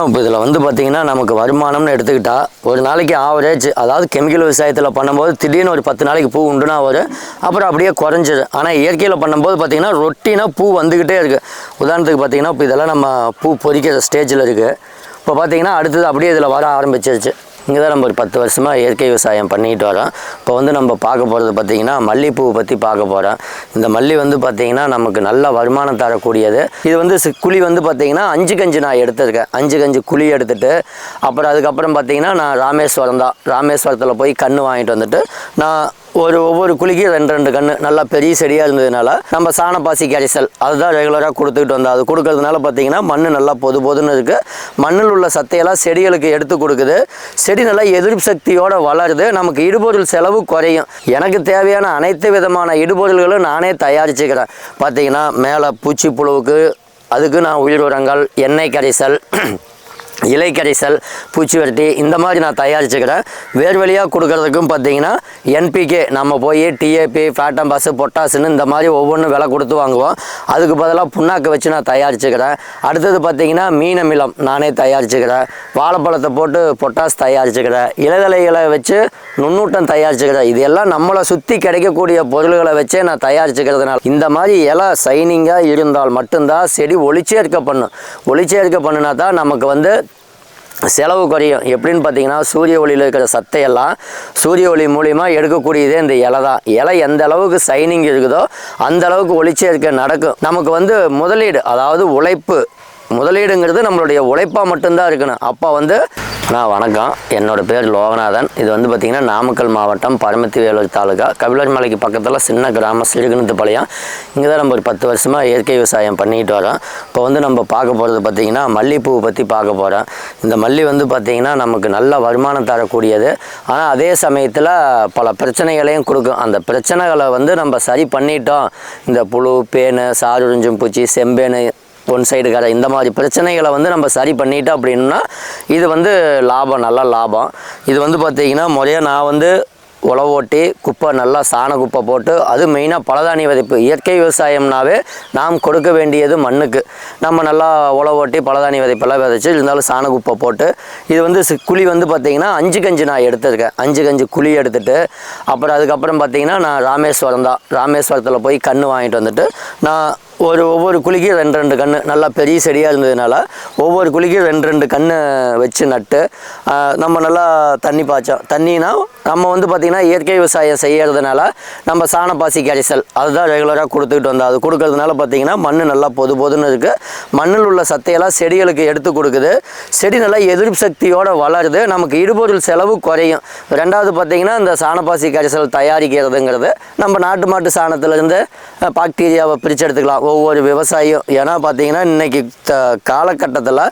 இப்போ இதில் வந்து பார்த்தீங்கன்னா நமக்கு வருமானம்னு எடுத்துக்கிட்டால் ஒரு நாளைக்கு ஆவரேஜ் அதாவது கெமிக்கல் விவசாயத்தில் பண்ணும்போது திடீர்னு ஒரு பத்து நாளைக்கு பூ உண்டுனா வரும். அப்புறம் அப்படியே குறைஞ்சிடும் ஆனால் இயற்கையில் பண்ணும்போது பார்த்தீங்கன்னா ரொட்டினா பூ வந்துக்கிட்டே இருக்குது உதாரணத்துக்கு பார்த்தீங்கன்னா இப்போ இதெல்லாம் நம்ம பூ பொறிக்கிற ஸ்டேஜில் இருக்குது இப்போ பார்த்தீங்கன்னா அடுத்தது அப்படியே இதில் வர ஆரம்பிச்சிருச்சு. இங்கே தான் நம்ம ஒரு பத்து வருஷமாக இயற்கை விவசாயம் பண்ணிக்கிட்டு வரோம். இப்போ வந்து நம்ம பார்க்க போகிறது பார்த்திங்கன்னா மல்லிகைப்பூவை பற்றி பார்க்க போகிறோம் இந்த மல்லி வந்து பார்த்திங்கன்னா நமக்கு நல்ல வருமானம் தரக்கூடியது. இது வந்து குழி வந்து பார்த்திங்கன்னா அஞ்சு கஞ்சி நான் எடுத்திருக்கேன். அஞ்சு கஞ்சி குழி எடுத்துட்டு அப்புறம் அதுக்கப்புறம் பார்த்திங்கன்னா நான் ராமேஸ்வரம் தான். ராமேஸ்வரத்தில் போய் கன்று வாங்கிட்டு வந்துட்டு நான் ஒரு ஒவ்வொரு குழிக்கும் ரெண்டு ரெண்டு கன்று நல்லா பெரிய செடியாக இருந்ததுனால நம்ம சாணப்பாசி கரைசல் அதுதான் ரெகுலராக கொடுத்துக்கிட்டு வந்தோம். அது கொடுக்கறதுனால பார்த்தீங்கன்னா மண் நல்லா பொது பொதுன்னு இருக்குது மண்ணில் உள்ள சத்தையெல்லாம் செடிகளுக்கு எடுத்து கொடுக்குது. செடி நல்லா எதிர்ப்பு சக்தியோடு வளருது. நமக்கு இடுபொருள் செலவு குறையும். எனக்கு தேவையான அனைத்து விதமான இடுபொருள்களும் நானே தயாரிச்சுக்கிறேன். பார்த்தீங்கன்னா மேலே பூச்சி புழுவுக்கு அதுக்கு நான் உயிர் உரங்கள் எண்ணெய் கரைசல் இலை கரைசல் பூச்சிவரட்டி இந்த மாதிரி நான் தயாரிச்சுக்கிறேன். வேர் வழியாக கொடுக்கறதுக்கும் பார்த்தீங்கன்னா என்பிகே நம்ம போய் டிஏபி ஃபேட்டம்பாஸு பொட்டாசுன்னு இந்த மாதிரி ஒவ்வொன்றும் விலை கொடுத்து வாங்குவோம். அதுக்கு பதிலாக புண்ணாக்கு வச்சு நான் தயாரிச்சுக்கிறேன். அடுத்தது பார்த்தீங்கன்னா மீன் அமிலம் நானே தயாரிச்சுக்கிறேன். வாழைப்பழத்தை போட்டு பொட்டாஸ் தயாரிச்சுக்கிறேன். இலைதலைகளை வச்சு நுண்ணூட்டம் தயாரிச்சுக்கிறேன். இது எல்லாம் நம்மளை சுற்றி கிடைக்கக்கூடிய பொருள்களை வச்சே நான் தயாரிச்சுக்கிறதுனால இந்த மாதிரி இலை சைனிங்காக இருந்தால் மட்டும்தான் செடி ஒளிச்சேர்க்க பண்ணும். ஒளிச்சேர்க்க பண்ணுனா தான் நமக்கு வந்து செலவு குறையும் எப்படின்னு பார்த்தீங்கன்னா சூரிய ஒளியில் இருக்கிற சத்தையெல்லாம் சூரிய ஒளி மூலிமா எடுக்கக்கூடியதே இந்த இலை தான். இலை எந்த அளவுக்கு சைனிங் இருக்குதோ அந்த அளவுக்கு ஒளிச்சேர்க்கை நடக்கும். நமக்கு வந்து முதலீடு அதாவது உழைப்பு முதலீடுங்கிறது நம்மளுடைய உழைப்பாக மட்டும்தான் இருக்கணும். அப்போ வந்து நான் வணக்கம். என்னோட பேர் லோகநாதன். இது வந்து பார்த்திங்கன்னா நாமக்கல் மாவட்டம் பரமத்தி வேலூர் தாலுகா. கபிலர் மலைக்கு பக்கத்தில் சின்ன கிராமம் சிறுகுணத்து இங்கே தான் நம்ம ஒரு பத்து வருஷமாக இயற்கை விவசாயம் பண்ணிக்கிட்டு வரோம். இப்போ வந்து நம்ம பார்க்க போகிறது பார்த்திங்கன்னா மல்லிகைப்பூவை பற்றி பார்க்க போகிறோம் இந்த மல்லி வந்து பார்த்திங்கன்னா நமக்கு நல்ல வருமானம் தரக்கூடியது. ஆனால் அதே சமயத்தில் பல பிரச்சனைகளையும் கொடுக்கும். அந்த பிரச்சனைகளை வந்து நம்ம சரி பண்ணிட்டோம். இந்த புழு பேனு சாருறிஞ்சும் பூச்சி செம்பேனு ஒன் சைடு கடை இந்த மாதிரி பிரச்சனைகளை வந்து நம்ம சரி பண்ணிட்டோம் அப்படின்னா இது வந்து லாபம் நல்ல லாபம். இது வந்து பார்த்திங்கன்னா முறையாக நான் வந்து உழவு ஓட்டி குப்பை நல்லா சாண குப்பை போட்டு அது மெயினாக பலதானிய விதைப்பு. இயற்கை விவசாயம்னாவே நாம் கொடுக்க வேண்டியது மண்ணுக்கு. நம்ம நல்லா உழவு ஓட்டி பலதானிய விதைப்பெல்லாம் விதைச்சி இருந்தாலும் சாண குப்பை போட்டு இது வந்து குழி வந்து பார்த்திங்கன்னா அஞ்சு கஞ்சி நான் எடுத்திருக்கேன். அஞ்சு கஞ்சி குழி எடுத்துட்டு அப்புறம் அதுக்கப்புறம் பார்த்திங்கன்னா நான் ராமேஸ்வரம் தான். ராமேஸ்வரத்தில் போய் கன்று வாங்கிட்டு வந்துட்டு நான் ஒரு ஒவ்வொரு குழிக்கும் ரெண்டு ரெண்டு கன்று நல்லா பெரிய செடியாக இருந்ததுனால ஒவ்வொரு குழிக்கும் ரெண்டு ரெண்டு கன்று வச்சு நட்டு நம்ம நல்லா தண்ணி பாய்ச்சோம். தண்ணினா நம்ம வந்து பார்த்திங்கன்னா இயற்கை விவசாயம் செய்கிறதுனால நம்ம சாணப்பாசி கரைசல் அதுதான் ரெகுலராக கொடுத்துக்கிட்டு வந்தோம். அது கொடுக்கறதுனால பார்த்திங்கன்னா மண் நல்லா பொது பொதுன்னு இருக்குது மண்ணில் உள்ள சத்தையெல்லாம் செடிகளுக்கு எடுத்து கொடுக்குது. செடி நல்லா எதிர்ப்பு சக்தியோடு வளருது. நமக்கு இடுபொருள் செலவு குறையும். ரெண்டாவது பார்த்திங்கன்னா இந்த சாணப்பாசி கரைசல் தயாரிக்கிறதுங்கிறது நம்ம நாட்டு மாட்டு சாணத்துலேருந்து பாக்டீரியாவை பிரித்து எடுத்துக்கலாம். ஒவ்வொரு விவசாயியும் ஏன்னா பார்த்தீங்கன்னா இன்னைக்கு காலகட்டத்தில்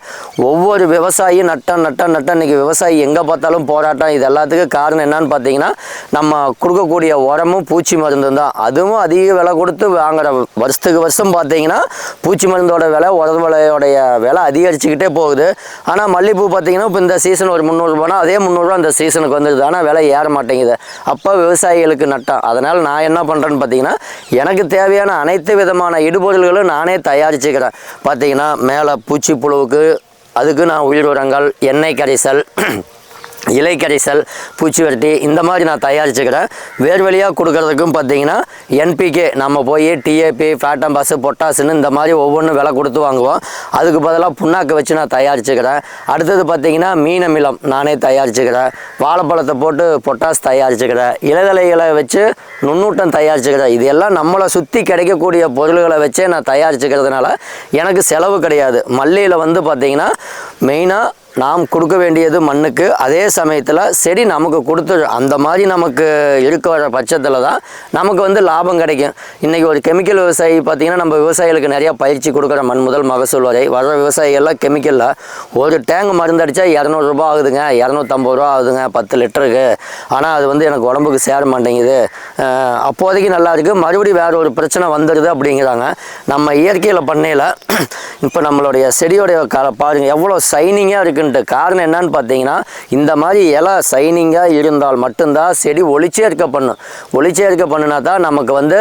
ஒவ்வொரு விவசாயியும் நட்டம் நட்டம் நட்டம். இன்றைக்கி விவசாயி எங்கே பார்த்தாலும் போராட்டம். இது எல்லாத்துக்கும் காரணம் என்னன்னு பார்த்தீங்கன்னா நம்ம கொடுக்கக்கூடிய உரமும் பூச்சி மருந்தும் தான். அதுவும் அதிக விலை கொடுத்து வாங்குகிற வருஷத்துக்கு வருஷம் பார்த்தீங்கன்னா பூச்சி மருந்தோட விலை உரம் விலையோடைய விலை அதிகரிச்சுக்கிட்டே போகுது. ஆனால் மல்லிகைப்பூ பார்த்தீங்கன்னா இப்போ இந்த சீசன் ஒரு முந்நூறுரூபானா அதே முந்நூறுரூவா அந்த சீசனுக்கு வந்துடுது ஆனால் விலை ஏற மாட்டேங்குது. அப்போ விவசாயிகளுக்கு நட்டம். அதனால் நான் என்ன பண்ணுறேன்னு பார்த்தீங்கன்னா எனக்கு தேவையான அனைத்து விதமான பொருள்களும் நானே தயாரிச்சுக்கிறேன். பார்த்தீங்கன்னா மேலே பூச்சி புழுவுக்கு அதுக்கு நான் உயிர் உரங்கள் எண்ணெய் கரைசல் இலை கரைசல் பூச்சிவரட்டி இந்த மாதிரி நான் தயாரிச்சுக்கிறேன். வேர்வழியாக கொடுக்கறதுக்கும் பார்த்தீங்கன்னா என்பிகே நம்ம போய் டிஏபி ஃபேட்டம்பாஸ் பொட்டாசுன்னு இந்த மாதிரி ஒவ்வொன்றும் விலை கொடுத்து வாங்குவோம். அதுக்கு பதிலாக புண்ணாக்கு வச்சு நான் தயாரிச்சுக்கிறேன். அடுத்தது பார்த்தீங்கன்னா மீன் அமிலம் நானே தயாரிச்சுக்கிறேன். வாழைப்பழத்தை போட்டு பொட்டாஸ் தயாரிச்சுக்கிறேன். இலைதலைகளை வச்சு நுண்ணூட்டம் தயாரிச்சுக்கிறேன். இது எல்லாம் நம்மளை சுற்றி கிடைக்கக்கூடிய பொருள்களை வச்சே நான் தயாரிச்சுக்கிறதுனால எனக்கு செலவு கிடையாது. மல்லியில் வந்து பார்த்திங்கன்னா மெயினாக நாம் கொடுக்க வேண்டியது மண்ணுக்கு அதே சமயத்தில் செடி நமக்கு கொடுத்துடும் அந்த மாதிரி நமக்கு இருக்க வர பட்சத்தில் தான் நமக்கு வந்து லாபம் கிடைக்கும். இன்றைக்கி ஒரு கெமிக்கல் விவசாயி பார்த்திங்கன்னா நம்ம விவசாயிகளுக்கு நிறையா பயிற்சி கொடுக்குற மண் முதல் மகசூல் வரை. வர விவசாயிகள்லாம் கெமிக்கலில் ஒரு டேங்க் மருந்து அடித்தா இரநூறுபா ஆகுதுங்க. இரநூத்தம்பது ரூபா ஆகுதுங்க பத்து லிட்டருக்கு. ஆனால் அது வந்து எனக்கு உடம்புக்கு சேர மாட்டேங்குது. அப்போதைக்கு நல்லா இருக்குது மறுபடியும் வேற ஒரு பிரச்சனை வந்துடுது அப்படிங்கிறாங்க. நம்ம இயற்கையில் பண்ணையில் இப்போ நம்மளுடைய செடியோடைய க பாருங்கள் எவ்வளோ சைனிங்காக இருக்குன்ட்டு காரணம் என்னன்னு பார்த்தீங்கன்னா இந்த மாதிரி இலை சைனிங்காக இருந்தால் மட்டும்தான் செடி ஒளிச்சேர்க்க பண்ணும். ஒளிச்சேர்க்க பண்ணுனா தான் நமக்கு வந்து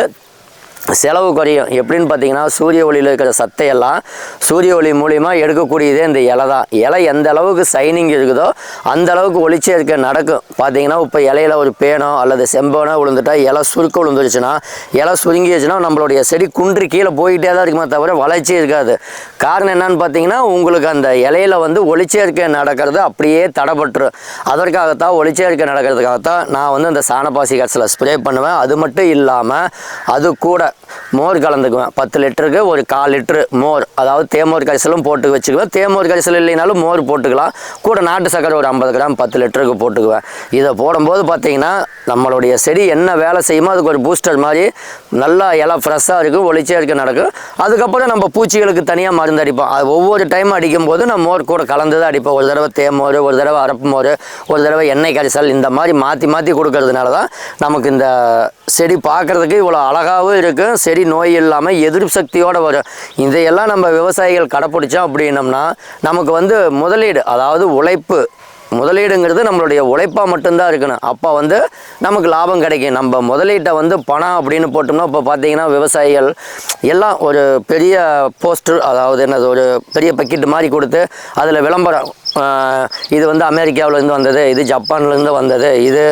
செலவு குறையும். எப்படின்னு பார்த்தீங்கன்னா சூரிய ஒளியில் இருக்கிற சத்தையெல்லாம் சூரிய ஒளி மூலிமா எடுக்கக்கூடியதே இந்த இலை தான். இலை எந்த அளவுக்கு சைனிங் இருக்குதோ அந்த அளவுக்கு ஒளிச்சே இருக்க நடக்கும். பார்த்தீங்கன்னா இப்போ இலையில ஒரு பேனோ அல்லது செம்பனோ விழுந்துட்டா இலை சுருக்க விழுந்துருச்சுன்னா இலை சுருங்கிடுச்சுன்னா நம்மளுடைய செடி குன்றி கீழே போயிட்டே தான் இருக்குமே தவிர வளர்ச்சி இருக்காது. காரணம் என்னன்னு பார்த்தீங்கன்னா உங்களுக்கு அந்த இலையில வந்து ஒளிச்சே இருக்க நடக்கிறது அப்படியே தடைப்பட்டுரும் அதற்காகத்தான் ஒளிச்சே இருக்க நடக்கிறதுக்காகத்தான் நான் வந்து அந்த சாணப்பாசி கட்சியில் ஸ்ப்ரே பண்ணுவேன். அது மட்டும் இல்லாமல் அது கூட மோர் கலந்துக்குவேன். பத்து லிட்டருக்கு ஒரு கால் லிட்டரு மோர். அதாவது தேமோர் கரிசலும் போட்டு வச்சுக்குவேன். தேமோர் கரிசல் இல்லைனாலும் மோர் போட்டுக்கலாம். கூட நாட்டு சக்கரை ஒரு ஐம்பது கிராம் பத்து லிட்டருக்கு போட்டுக்குவேன். இதை போடும்போது பார்த்தீங்கன்னா நம்மளுடைய செடி என்ன வேலை செய்யுமோ அதுக்கு ஒரு பூஸ்டர் மாதிரி நல்லா இலை ஃப்ரெஷ்ஷாக இருக்கும் ஒளிச்சே இருக்க நடக்கும். அதுக்கப்புறம் நம்ம பூச்சிகளுக்கு தனியாக மருந்து அடிப்போம். அது ஒவ்வொரு டைம் அடிக்கும்போது நான் மோர் கூட கலந்து தான் அடிப்போம். ஒரு தடவை தேமோர் ஒரு தடவை அரப்பு மோர் ஒரு தடவை எண்ணெய் கரிசல் இந்த மாதிரி மாற்றி மாற்றி கொடுக்கறதுனால தான் நமக்கு இந்த செடி பார்க்குறதுக்கு இவ்வளோ அழகாகவும் இருக்கும் செடி நோய் இல்லாமல் எதிர்ப்பு சக்தியோடு வரும் இதையெல்லாம் நம்ம விவசாயிகள் கடைப்பிடிச்சோம் அப்படின்னம்னா நமக்கு வந்து முதலீடு அதாவது உழைப்பு. முதலீடுங்கிறது நம்மளுடைய உழைப்பாக மட்டும்தான் இருக்கணும். அப்போ வந்து நமக்கு லாபம் கிடைக்கும். நம்ம முதலீட்டை வந்து பணம் அப்படின்னு போட்டோம்னா இப்போ பார்த்தீங்கன்னா விவசாயிகள் எல்லாம் ஒரு பெரிய போஸ்டர் அதாவது என்னது ஒரு பெரிய பக்கெட் மாதிரி கொடுத்து அதில் விளம்பரம் இது வந்து அமெரிக்காவிலேருந்து வந்தது இது ஜப்பான்லேருந்து வந்தது இது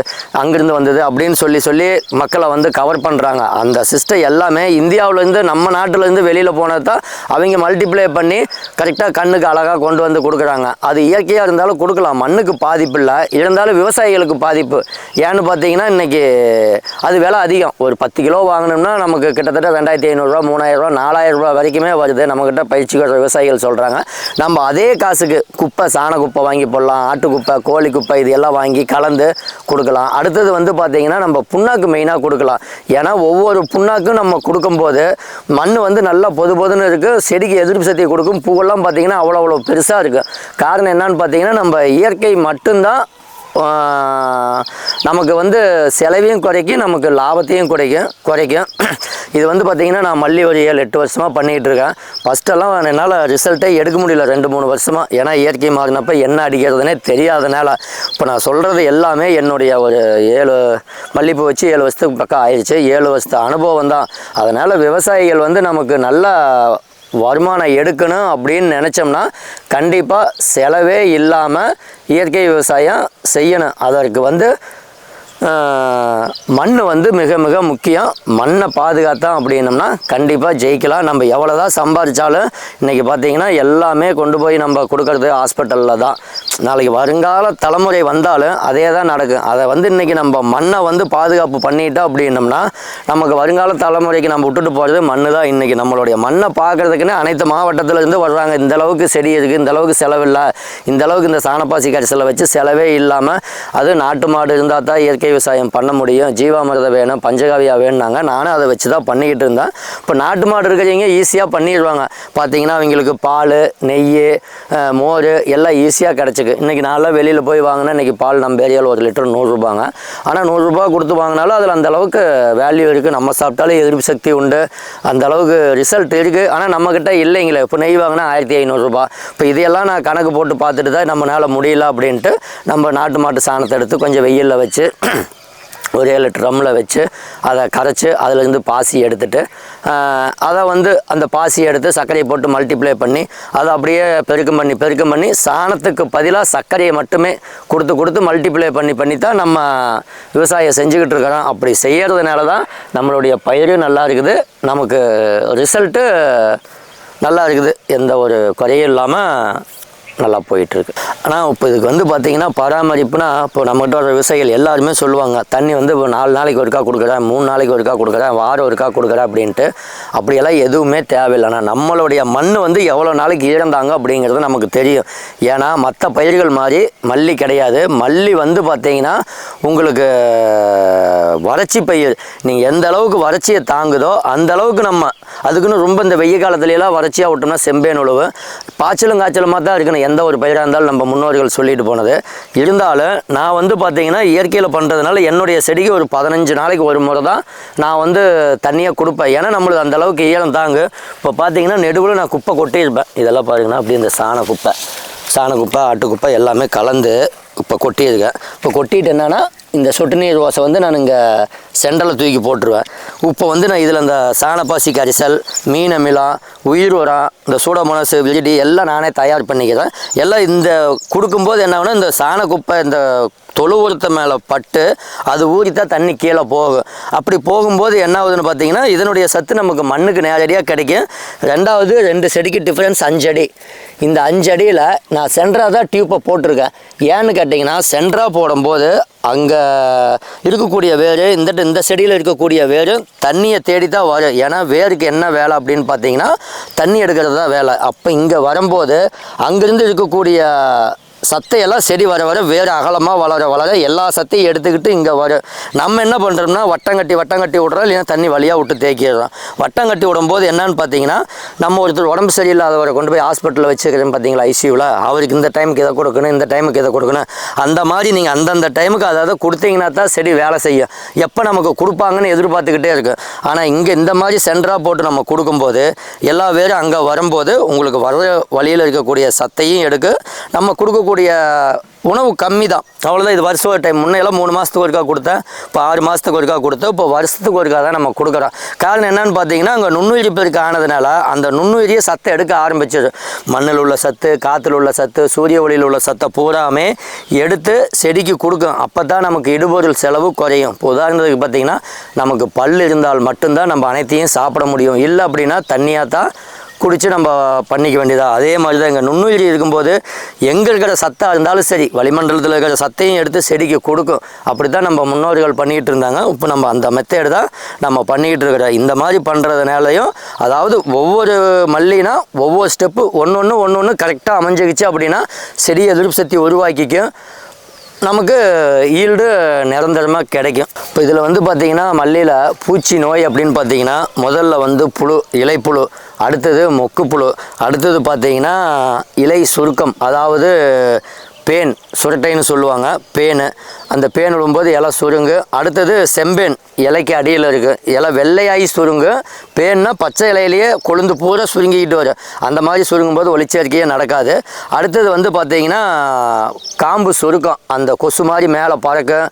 அங்கேருந்து வந்தது அப்படின்னு சொல்லி சொல்லி மக்களை வந்து கவர் பண்ணுறாங்க அந்த சிஸ்டம் எல்லாமே இந்தியாவிலேருந்து நம்ம நாட்டிலேருந்து வெளியில் போனது தான் அவங்க மல்டிப்ளை பண்ணி கரெக்டாக கண்ணுக்கு அழகாக கொண்டு வந்து கொடுக்குறாங்க. அது இயற்கையாக இருந்தாலும் கொடுக்கலாம். மண்ணுக்கு பாதிப்பு இல்லை. இருந்தாலும் விவசாயிகளுக்கு பாதிப்பு. ஏன்னு பார்த்தீங்கன்னா இன்றைக்கி அது விலை அதிகம். ஒரு பத்து கிலோ வாங்கினோம்னா நமக்கு கிட்டத்தட்ட ரெண்டாயிரத்தி ஐநூறுரூவா மூணாயிரரூவா நாலாயிரரூவா வரைக்குமே வருது. நம்மக்கிட்ட பயிற்சி விவசாயிகள் சொல்கிறாங்க நம்ம அதே காசுக்கு குப்பை சாண குப்பை வாங்கி போடலாம் ஆட்டு குப்பை கோழி குப்பை இது எல்லாம் வாங்கி கலந்து கொடுக்கலாம். அடுத்தது வந்து பார்த்திங்கன்னா நம்ம புண்ணாக்கு மெயினாக கொடுக்கலாம். ஏன்னா ஒவ்வொரு புண்ணாக்கும் நம்ம கொடுக்கும்போது மண் வந்து நல்லா பொது பொதுன்னு இருக்குது செடிக்கு எதிர்ப்பு சக்தியை கொடுக்கும். பூவெல்லாம் பார்த்திங்கன்னா அவ்வளோ அவ்வளோ பெருசாக இருக்குது காரணம் என்னன்னு பார்த்தீங்கன்னா நம்ம இயற்கை மட்டும்தான் நமக்கு வந்து செலவையும் குறைக்கும் நமக்கு லாபத்தையும் குறைக்கும் குறைக்கும். இது வந்து பார்த்திங்கன்னா நான் மல்லி ஒரு ஏழு எட்டு வருஷமாக பண்ணிகிட்டு இருக்கேன். ஃபஸ்ட்டெல்லாம் என்னால் ரிசல்ட்டே எடுக்க முடியல ரெண்டு மூணு வருஷமாக ஏன்னா இயற்கை மாறினப்போ என்ன அடிக்கிறதுனே தெரியாதனால இப்போ நான் சொல்கிறது எல்லாமே என்னுடைய ஒரு ஏழு மல்லிப்பூ வச்சு ஏழு வருஷத்துக்கு பக்கம் ஆயிடுச்சு ஏழு வருஷத்து அனுபவம் தான். அதனால் விவசாயிகள் வந்து நமக்கு நல்லா வருமானம் எடுக்கணும் அப்படின்னு நினச்சோம்னா கண்டிப்பாக செலவே இல்லாமல் இயற்கை விவசாயம் செய்யணும். அதற்கு வந்து மண் வந்து மிக மிக முக்கியம். மண்ணை பாதுகாத்தோம் அப்படின்னம்னா கண்டிப்பாக ஜெயிக்கலாம். நம்ம எவ்வளோ தான் சம்பாதிச்சாலும் இன்றைக்கி பார்த்தீங்கன்னா எல்லாமே கொண்டு போய் நம்ம கொடுக்கறது ஹாஸ்பிட்டலில் தான். நாளைக்கு வருங்கால தலைமுறை வந்தாலும் அதே தான் நடக்கும். அதை வந்து இன்றைக்கி நம்ம மண்ணை வந்து பாதுகாப்பு பண்ணிட்டோம் அப்படின்னம்னா நமக்கு வருங்கால தலைமுறைக்கு நம்ம விட்டுட்டு போகிறது மண் தான் இன்றைக்கி நம்மளுடைய மண்ணை பார்க்குறதுக்குன்னு அனைத்து மாவட்டத்திலேருந்து வர்றாங்க. இந்த அளவுக்கு செடி இருக்குது இந்த அளவுக்கு செலவில்லை. இந்த அளவுக்கு இந்த சாணப்பாசி கரிசலை வச்சு செலவே இல்லாமல் அது நாட்டு மாடு இருந்தால் தான் இயற்கை விவசாயம் பண்ண முடியும். ஜீவாமிரதம் வேணும் பஞ்சகாவியா வேணுனாங்க நானும் அதை வச்சு தான் பண்ணிக்கிட்டு இருந்தேன். இப்போ நாட்டு மாடு இருக்கிறவங்க ஈஸியாக பண்ணிடுவாங்க. பார்த்தீங்கன்னா அவங்களுக்கு பால் நெய் மோர் எல்லாம் ஈஸியாக கிடச்சிக்கு. இன்றைக்கி நான்லாம் வெளியில் போய் வாங்கினா இன்றைக்கி பால் நம்ம ஏரியாவில் ஒரு லிட்டர் நூறுரூபாங்க ஆனால் நூறுரூபா கொடுத்து வாங்கினாலும் அதில் அந்த அளவுக்கு வேல்யூ இருக்குது நம்ம சாப்பிட்டாலும் எதிர்ப்பு சக்தி உண்டு. அந்த அளவுக்கு ரிசல்ட் இருக்குது ஆனால் நம்மக்கிட்ட இல்லைங்களே. இப்போ நெய் வாங்கினா ஆயிரத்தி ஐநூறுரூபா இப்போ இதையெல்லாம் நான் கணக்கு போட்டு பார்த்துட்டு தான் நம்மளால் முடியல அப்படின்ட்டு நம்ம நாட்டு மாட்டு சாணத்தை எடுத்து கொஞ்சம் வெயிலில் வச்சு ஒரு ஏழு ட்ரம்மில் வச்சு அதை கரைச்சி அதுலேருந்து பாசி எடுத்துட்டு அதை வந்து அந்த பாசி எடுத்து சர்க்கரையை போட்டு மல்டிப்ளை பண்ணி அதை அப்படியே பெருக்கம் பண்ணி பெருக்கம் பண்ணி சாணத்துக்கு பதிலாக சர்க்கரையை மட்டுமே கொடுத்து கொடுத்து மல்டிப்ளை பண்ணி பண்ணி தான் நம்ம விவசாயம் செஞ்சுக்கிட்டு இருக்கிறோம். அப்படி செய்கிறதுனால தான் நம்மளுடைய பயிரும் நல்லா இருக்குது. நமக்கு ரிசல்ட்டு நல்லா இருக்குது. எந்த ஒரு குறையும் இல்லாமல் நல்லா போயிட்டுருக்கு. ஆனால் இப்போ இதுக்கு வந்து பார்த்தீங்கன்னா பராமரிப்புனா இப்போ நம்மகிட்ட வர விவசாயிகள் எல்லாருமே சொல்லுவாங்க. தண்ணி வந்து இப்போ நாலு நாளைக்கு ஒருக்கா கொடுக்குறேன் மூணு நாளைக்கு ஒருக்கா கொடுக்குறேன் வாரம் ஒருக்கா கொடுக்குறேன் அப்படின்ட்டு அப்படியெல்லாம் எதுவுமே தேவையில்லை. ஆனால் நம்மளுடைய மண் வந்து எவ்வளோ நாளைக்கு இழந்தாங்க அப்படிங்கிறது நமக்கு தெரியும். ஏன்னா மற்ற பயிர்கள் மாதிரி மல்லி கிடையாது. மல்லி வந்து பார்த்தீங்கன்னா உங்களுக்கு வறட்சி பயிர். நீங்கள் எந்த அளவுக்கு வறட்சியை தாங்குதோ அந்த அளவுக்கு நம்ம அதுக்குன்னு ரொம்ப இந்த வெய்ய காலத்துலலாம் வறட்சியாக விட்டோம்னா செம்பேன் உழவு. பாய்ச்சலும் காய்ச்சலுமா தான் இருக்கணும் எந்த ஒரு பயிராக இருந்தாலும் நம்ம முன்னோர்கள் சொல்லிட்டு போனது. இருந்தாலும் நான் வந்து பார்த்திங்கன்னா இயற்கையில் பண்ணுறதுனால என்னுடைய செடிக்கு ஒரு பதினஞ்சு நாளைக்கு ஒரு முறை தான் நான் வந்து தண்ணியாக கொடுப்பேன். ஏன்னா நம்மளுக்கு அந்த அளவுக்கு ஈரம் தாங்கு. இப்போ பார்த்தீங்கன்னா நெடுவில் நான் குப்பை கொட்டியிருப்பேன். இதெல்லாம் பாருங்கன்னா அப்படி இந்த சாண குப்பை. சாண குப்பை ஆட்டு குப்பை எல்லாமே கலந்து இப்போ கொட்டியதுங்க. இப்போ கொட்டிட்டு என்னென்னா இந்த சொட்டு நீர் ஓசை வந்து நான் இங்கே சென்டரில் தூக்கி போட்டுருவேன். இப்போ வந்து நான் இதில் இந்த சாணப்பாசி கரிசல் மீன் அமிலம் உயிர் உரம் இந்த சூடமோனஸ் விஜிடி எல்லாம் நானே தயார் பண்ணிக்கிறேன். எல்லாம் இந்த கொடுக்கும்போது என்ன ஆகுனா இந்த சாண குப்பை இந்த தொழு உரத்து மேலே பட்டு அது ஊறித்தான் தண்ணி கீழே போகும் அப்படி போகும்போது என்ன ஆகுதுன்னு பார்த்தீங்கன்னா இதனுடைய சத்து நமக்கு மண்ணுக்கு நேரடியாக கிடைக்கும். ரெண்டாவது ரெண்டு செடிக்கு டிஃப்ரென்ஸ் அஞ்சடி. இந்த அஞ்சடியில் நான் சென்ட்ராக தான் டியூப்பை போட்டிருக்கேன். ஏன்னு கேட்டிங்கன்னா சென்ட்ராக போடும்போது அங்கே இருக்கக்கூடிய வேர் இந்த இந்த செடியில் இருக்கக்கூடிய வேர் தண்ணியை தேடி தான் வரும். ஏன்னா வேருக்கு என்ன வேலை அப்படின்னு பார்த்தீங்கன்னா தண்ணி எடுக்கிறது தான் வேலை. அப்போ இங்கே வரும்போது அங்கேருந்து இருக்கக்கூடிய சத்தையெல்லாம் செடி வர வர வேறு அகலமாக வளர வளர எல்லா சத்தையும் எடுத்துக்கிட்டு இங்கே வரும் நம்ம என்ன பண்ணுறோம்னா வட்டம் கட்டி வட்டம் கட்டி விட்றோம் இல்லைன்னா தண்ணி வழியாக விட்டு தேக்கிடுறோம். வட்டம் கட்டி விடும்போது என்னன்னு பார்த்தீங்கன்னா நம்ம ஒருத்தர் உடம்பு சரியில்லாதவரை கொண்டு போய் ஹாஸ்பிட்டலில் வச்சுக்கிறேன் பார்த்தீங்களா ஐசியூவில் அவருக்கு இந்த டைமுக்கு இதை கொடுக்கணும் இந்த டைமுக்கு இதை கொடுக்கணும். அந்த மாதிரி நீங்கள் அந்தந்த டைமுக்கு அதாவது கொடுத்தீங்கன்னா தான் செடி வேலை செய்யும். எப்போ நமக்கு கொடுப்பாங்கன்னு எதிர்பார்த்துக்கிட்டே இருக்கு ஆனால் இங்கே இந்த மாதிரி சென்டராக போட்டு நம்ம கொடுக்கும்போது எல்லா பேரும் அங்கே வரும்போது உங்களுக்கு வர வழியில் இருக்கக்கூடிய சத்தையும் எடுக்க நம்ம கொடுக்கக்கூடிய உணவு கம்மி தான் அவ்வளோதான் இது வருஷம் ஒரு டைம் முன்னையெல்லாம் மூணு மாதத்துக்கு ஒருக்கா கொடுத்தேன். இப்போ ஆறு மாதத்துக்கு ஒருக்கா கொடுத்தேன். இப்போ வருஷத்துக்கு ஒருக்கா தான் நம்ம கொடுக்குறோம். காரணம் என்னன்னு பார்த்தீங்கன்னா அங்கே நுண்ணுயிரி பெருக்கு ஆனதுனால அந்த நுண்ணுயிரியை சத்தை எடுக்க ஆரம்பிச்சிது மண்ணில் உள்ள சத்து காற்றுல உள்ள சத்து சூரிய ஒளியில் உள்ள சத்தை பூராமே எடுத்து செடிக்கு கொடுக்கும். அப்போ தான் நமக்கு இடுபொருள் செலவு குறையும். இப்போ உதாரணத்துக்கு பார்த்தீங்கன்னா நமக்கு பல் இருந்தால் மட்டும்தான் நம்ம அனைத்தையும் சாப்பிட முடியும். இல்லை அப்படின்னா தண்ணியாக தான் குடித்து நம்ம பண்ணிக்க வேண்டியதாக அதே மாதிரி தான் இங்கே நுண்ணுயிரி இருக்கும்போது எங்கே இருக்கிற சத்தாக இருந்தாலும் சரி வளிமண்டலத்தில் இருக்கிற சத்தையும் எடுத்து செடிக்கு கொடுக்கும். அப்படி தான் நம்ம முன்னோர்கள் பண்ணிக்கிட்டு இருந்தாங்க. இப்போ நம்ம அந்த மெத்தேடு தான் நம்ம பண்ணிக்கிட்டு இருக்கிறோம் இந்த மாதிரி பண்ணுறதுனாலையும் அதாவது ஒவ்வொரு மல்லினா ஒவ்வொரு ஸ்டெப்பு ஒன்று ஒன்று ஒன்று ஒன்று கரெக்டாக அமைஞ்சிக்கிச்சு அப்படின்னா செடி எதிர்ப்பு சக்தி உருவாக்கிக்கும். நமக்கு ஈல்டு நிரந்தரமாக கிடைக்கும். இப்போ இதில் வந்து பார்த்திங்கன்னா மல்லியில் பூச்சி நோய் அப்படின்னு பார்த்தீங்கன்னா முதல்ல வந்து புழு இலைப்புழு அடுத்தது மொக்குப்புழு அடுத்தது பார்த்திங்கன்னா இலை சுருக்கம் அதாவது சுரட்டைன்னு சொல்லுவாங்க பேனு. அந்த பேன் விடும்போது இலை சுருங்கு. அடுத்தது செம்பேன் இலைக்கு அடியில் இருக்குது இலை வெள்ளையாகி சுருங்கு. பேன்னா பச்சை இலையிலேயே கொழுந்து பூரா சுருங்கிக்கிட்டு வரும். அந்த மாதிரி சுருங்கும்போது ஒளிச்சேர்க்கையே நடக்காது. அடுத்தது வந்து பார்த்திங்கன்னா காம்பு சுருக்கம். அந்த கொசு மாதிரி மேலே பறக்கும்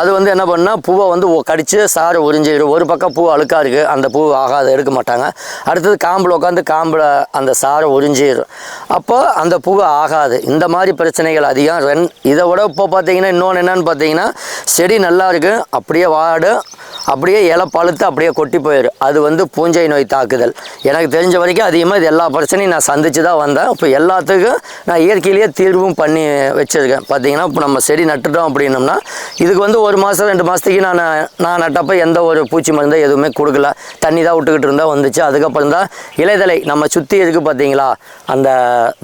அது வந்து என்ன பண்ணால் பூவை வந்து கடித்து சாறு உறிஞ்சிடும். ஒரு பக்கம் பூ அழுக்காக இருக்குது அந்த பூ ஆகாது எடுக்க மாட்டாங்க. அடுத்தது காம்பில் உட்காந்து காம்பில் அந்த சாறை உறிஞ்சிடும். அப்போ அந்த பூ ஆகாது. இந்த மாதிரி பிரச்சனைகள் அதிகம். இதை விட இப்போ பார்த்தீங்கன்னா இன்னொன்று என்னன்னு பார்த்தீங்கன்னா செடி நல்லா இருக்கு. அப்படியே வாடு. அப்படியே இலை பழுத்து அப்படியே கொட்டி போயிடும் அது வந்து பூஞ்சை நோய் தாக்குதல். எனக்கு தெரிஞ்ச வரைக்கும் அதிகமாக இது எல்லா பிரச்சனையும் நான் சந்திச்சு தான் வந்தேன். இப்போ எல்லாத்துக்கும் நான் இயற்கையிலேயே தீர்வும் பண்ணி வச்சுருக்கேன். பார்த்தீங்கன்னா இப்போ நம்ம செடி நட்டுட்டோம் அப்படின்னோம்னா இதுக்கு வந்து ஒரு மாதம் ரெண்டு மாதத்துக்கு நான் நான் நட்டப்போ எந்த ஒரு பூச்சி மருந்தும் எதுவுமே கொடுக்கல. தண்ணி தான் விட்டுக்கிட்டு இருந்தால் வந்துச்சு. அதுக்கப்புறம் தான் இலைதலை நம்ம சுற்றி இருக்கு பார்த்தீங்களா அந்த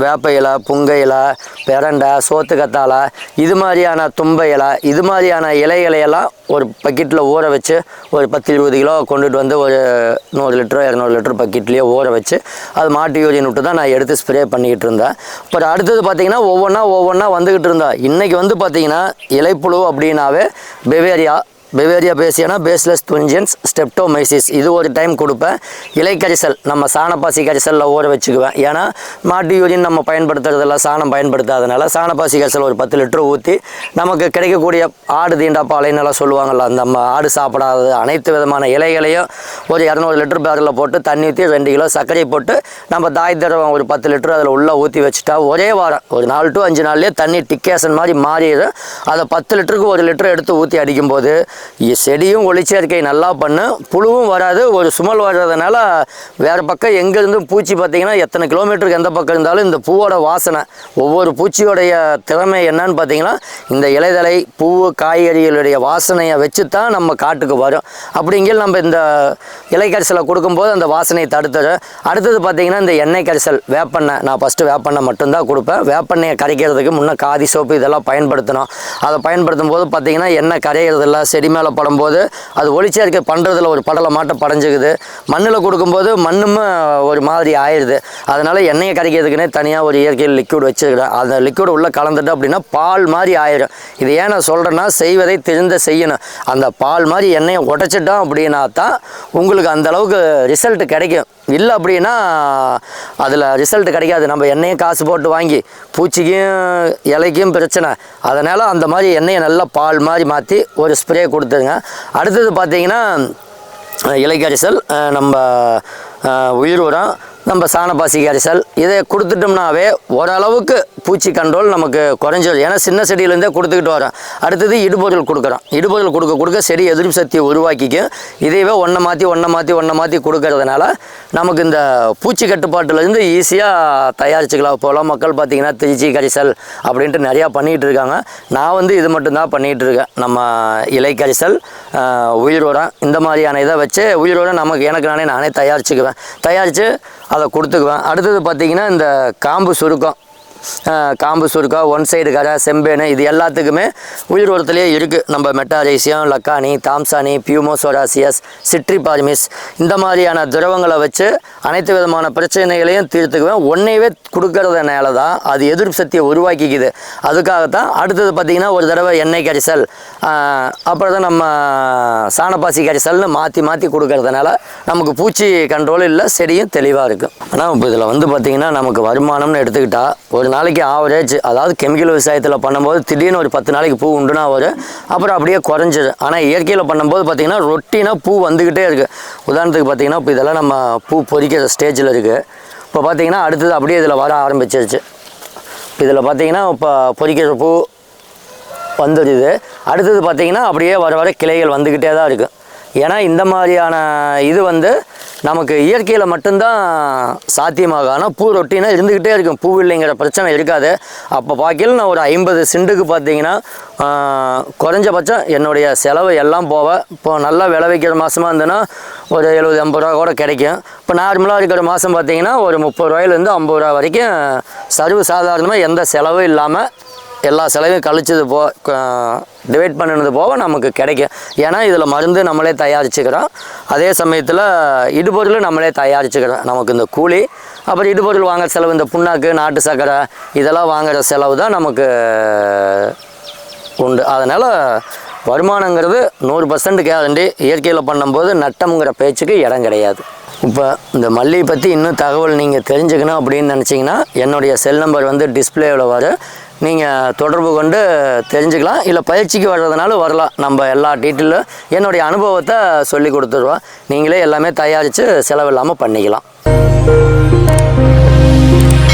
வேப்ப இலை புங்கை இலை பெரண்டை சோத்துக்கத்தாழை இது மாதிரியான தும்பை இலை இது மாதிரியான இலைகளையெல்லாம் ஒரு பக்கெட்டில் ஊற வச்சு ஒரு பத்து இருபது கிலோ கொண்டுட்டு வந்து ஒரு நூறு லிட்டரோ இரநூறு லிட்டர் பக்கெட்லேயோ ஊற வச்சு அது மாட்டு யூரியன் விட்டு தான் நான் எடுத்து ஸ்ப்ரே பண்ணிக்கிட்டு இருந்தேன். அப்புறம் அடுத்தது பார்த்தீங்கன்னா ஒவ்வொன்றா ஒவ்வொன்றா வந்துக்கிட்டு இருந்தேன் இன்றைக்கி வந்து பார்த்திங்கன்னா இலைப்புழு அப்படின்னாவே Beauveria Beauveria bassiana Bacillus thuringiensis Streptomyces இது ஒரு டைம் கொடுப்பேன் இலை கரிசல் நம்ம சாணப்பாசி கரிசலில் ஊற வச்சுக்குவேன் ஏன்னா மாட்டு யூரின் நம்ம பயன்படுத்துறதில்ல சாணம் பயன்படுத்தாதனால சாணப்பாசி கரிசல் ஒரு பத்து லிட்டர் ஊற்றி நமக்கு கிடைக்கக்கூடிய ஆடு தீண்டா பாலைன்னெல்லாம் சொல்லுவாங்கள்ல அந்த நம்ம ஆடு சாப்பிடாத அனைத்து விதமான இலைகளையும் ஒரு இரநூறு லிட்டர் பேரில் போட்டு தண்ணி ஊற்றி ரெண்டு கிலோ சர்க்கரை போட்டு நம்ம தாய் தடவை ஒரு பத்து லிட்டர் அதில் உள்ளே ஊற்றி வச்சுட்டா ஒரே வாரம் ஒரு நாலு டு அஞ்சு நாள்லேயே தண்ணி டிக்கேசன் மாதிரி மாறிடும். அதை பத்து லிட்டருக்கு ஒரு லிட்டர் எடுத்து ஊற்றி அடிக்கும்போது செடியும் ஒளிச்சேர்க்கை நல்லா பண்ணும் புழுவும் வராது. ஒரு சுமல் வர்றதுனால வேறு பக்கம் எங்கேருந்து பூச்சி பார்த்தீங்கன்னா எத்தனை கிலோமீட்டருக்கு எந்த பக்கம் இருந்தாலும் இந்த பூவோட வாசனை ஒவ்வொரு பூச்சியோடைய திறமை என்னன்னு பார்த்தீங்கன்னா இந்த இலைதலை பூ காய்கறிகளுடைய வாசனையை வச்சு தான் நம்ம காட்டுக்கு வரும். அப்படிங்கிற நம்ம இந்த இலை கரிசலை கொடுக்கும்போது அந்த வாசனையை தடுத்துடும் அடுத்தது பார்த்திங்கன்னா இந்த எண்ணெய் கரிசல் வேப்பெண்ணெய். நான் ஃபஸ்ட்டு வேப்பெண்ணெய் மட்டும்தான் கொடுப்பேன். வேப்பெண்ணெயை கரைக்கிறதுக்கு முன்னே காதி சோப்பு இதெல்லாம் பயன்படுத்தணும். அதை பயன்படுத்தும் போது பார்த்தீங்கன்னா எண்ணெய் கரையிறதில்ல செடி மேலே படும்போது அது ஒளிச்சேர்க்கை பண்ணுறதுல ஒரு படலை மாட்டம் படைஞ்சிக்குது. மண்ணில் கொடுக்கும்போது மண்ணும் ஒரு மாதிரி ஆயிடுது அதனால் எண்ணெயை கரைக்கிறதுக்குனே தனியாக ஒரு இயற்கையில் லிக்விட் வச்சுருக்கிறேன். அந்த லிக்விட் உள்ளே கலந்துட்டு அப்படின்னா பால் மாதிரி ஆயிடும் இது ஏன் நான் சொல்கிறேன்னா செய்வதை தெரிந்த செய்யணும். அந்த பால் மாதிரி எண்ணெயை உடைச்சிட்டோம் அப்படின்னா தான் உங்களுக்கு அந்த அளவுக்கு ரிசல்ட் கிடைக்கும். இல்லை அப்படின்னா அதில் ரிசல்ட் கிடைக்காது. நம்ம எண்ணெயும் காசு போட்டு வாங்கி பூச்சிக்கும் இலைக்கும் பிரச்சனை. அதனால் அந்த மாதிரி எண்ணெயை நல்லா பால் மாதிரி மாற்றி ஒரு ஸ்ப்ரே கொடுத்துருங்க. அடுத்தது பார்த்தீங்கன்னா இலைக்கரிசல் நம்ம உயிர் உரம் நம்ம சாணப்பாசி கரிசல் இதை கொடுத்துட்டோம்னாவே ஓரளவுக்கு பூச்சி கண்ட்ரோல் நமக்கு குறைஞ்சது ஏன்னா சின்ன செடியிலேருந்தே கொடுத்துக்கிட்டு வரோம். அடுத்தது இடுபொருள் கொடுக்குறோம். இடுபொருள் கொடுக்க கொடுக்க செடி எதிர்ப்பு சக்தியை உருவாக்கிக்கும். இதையவே ஒன்றை மாற்றி ஒன்றை மாற்றி ஒன்றை மாற்றி கொடுக்கறதுனால நமக்கு இந்த பூச்சி கட்டுப்பாட்டிலேருந்து ஈஸியாக தயாரிச்சுக்கலாம். இப்போலாம் மக்கள் பார்த்திங்கன்னா திருச்சி கரிசல் அப்படின்ட்டு நிறையா பண்ணிகிட்டு இருக்காங்க. நான் வந்து இது மட்டும்தான் பண்ணிகிட்டு இருக்கேன். நம்ம இலை கரிசல் உயிர் உரம் இந்த மாதிரியான இதை வச்சு உயிர் உரம் நமக்கு எனக்கு நானே நானே தயாரிச்சுக்குவேன். தயாரித்து அதை கொடுத்துக்குவேன். அடுத்தது பார்த்திங்கன்னா இந்த காம்பு சுருக்கம். காம்பு சுருக்கா ஒன் சைடு கரை செம்பேனு இது எல்லாத்துக்குமே உயிர் உரத்துலேயே இருக்குது நம்ம மெட்டாரேசியம் லக்கானி தாம்சானி பியூமோசோராசியஸ் சிட்ரிபார்மிஸ் இந்த மாதிரியான திரவங்களை வச்சு அனைத்து விதமான பிரச்சனைகளையும் தீர்த்துக்குவேன். ஒன்றையவே கொடுக்கறதுனால தான் அது எதிர்ப்பு சக்தியை உருவாக்கிக்குது. அதுக்காகத்தான் அடுத்தது பார்த்திங்கன்னா ஒரு தடவை எண்ணெய் கரிசல். அப்புறம் தான் நம்ம சாணப்பாசி கரிசல்னு மாற்றி மாற்றி கொடுக்கறதுனால நமக்கு பூச்சி கண்ட்ரோல் இல்லை செடியும் தெளிவாக இருக்கும் ஆனால் இப்போ இதில் வந்து பார்த்திங்கன்னா நமக்கு வருமானம்னு எடுத்துக்கிட்டால் ஒரு நாளைக்கு ஆவரேஜ் அதாவது கெமிக்கல் விவசாயத்தில் பண்ணும்போது திடீர்னு ஒரு பத்து நாளைக்கு பூ உண்டுனா வரும் அப்புறம் அப்படியே குறைஞ்சிது ஆனால் இயற்கையில் பண்ணும்போது பார்த்திங்கன்னா ரொட்டினா பூ வந்துக்கிட்டே இருக்குது உதாரணத்துக்கு பார்த்திங்கன்னா இப்போ இதெல்லாம் நம்ம பூ பொறிக்கிற ஸ்டேஜில் இருக்குது இப்போ பார்த்திங்கன்னா அடுத்தது அப்படியே இதில் வர ஆரம்பிச்சிருச்சு. இதில் பார்த்திங்கன்னா இப்போ பொறிக்கிற பூ வந்துடுது அடுத்தது பார்த்திங்கன்னா அப்படியே வர வர கிளைகள் வந்துக்கிட்டே தான் இருக்கும் ஏன்னா இந்த மாதிரியான இது வந்து நமக்கு இயற்கையில் மட்டும்தான் சாத்தியமாகும் ஆனால் பூ ரொட்டினா இருந்துக்கிட்டே இருக்கும். பூ இல்லைங்கிற பிரச்சனை இருக்காது. அப்போ பார்க்கல நான் ஒரு ஐம்பது சிண்டுக்கு பார்த்தீங்கன்னா குறைஞ்சபட்சம் என்னுடைய செலவு எல்லாம் போக இப்போ நல்லா விளைவிக்கிற மாதமாக இருந்ததுன்னா ஒரு எழுபது ஐம்பது ரூபா கூட கிடைக்கும். இப்போ நார்மலாக இருக்கிற மாதம் பார்த்தீங்கன்னா ஒரு முப்பது ரூபாயிலேருந்து ஐம்பது ரூபா வரைக்கும் சர்வ சாதாரணமாக எந்த செலவும் இல்லாமல் எல்லா செலவையும் கழிச்சது போ டிவைட் பண்ணினது போக நமக்கு கிடைக்கும். ஏன்னா இதில் மருந்து நம்மளே தயாரிச்சுக்கிறோம். அதே சமயத்தில் இடுபொருள் நம்மளே தயாரிச்சுக்கிறோம். நமக்கு இந்த கூலி அப்புறம் இடுபொருள் வாங்குற செலவு இந்த புண்ணாக்கு நாட்டு சர்க்கரை இதெல்லாம் வாங்குற செலவு தான் நமக்கு உண்டு. அதனால் வருமானங்கிறது நூறு பர்சன்ட் கேரண்டி இயற்கையில் பண்ணும்போது நட்டம்ங்கிற பேச்சுக்கு இடம் கிடையாது. இப்போ இந்த மல்லியை பற்றி இன்னும் தகவல் நீங்கள் தெரிஞ்சுக்கணும் அப்படின்னு நினச்சிங்கன்னா என்னுடைய செல் நம்பர் வந்து டிஸ்பிளேவில் வரும். நீங்கள் தொடர்பு கொண்டு தெரிஞ்சுக்கலாம். இல்லை பயிற்சிக்கு வர்றதுனால வரலாம். நம்ம எல்லா டீட்டெயிலும் என்னுடைய அனுபவத்தை சொல்லி கொடுத்துருவோம். நீங்களே எல்லாமே தயாரித்து செலவில்லாமல் பண்ணிக்கலாம்.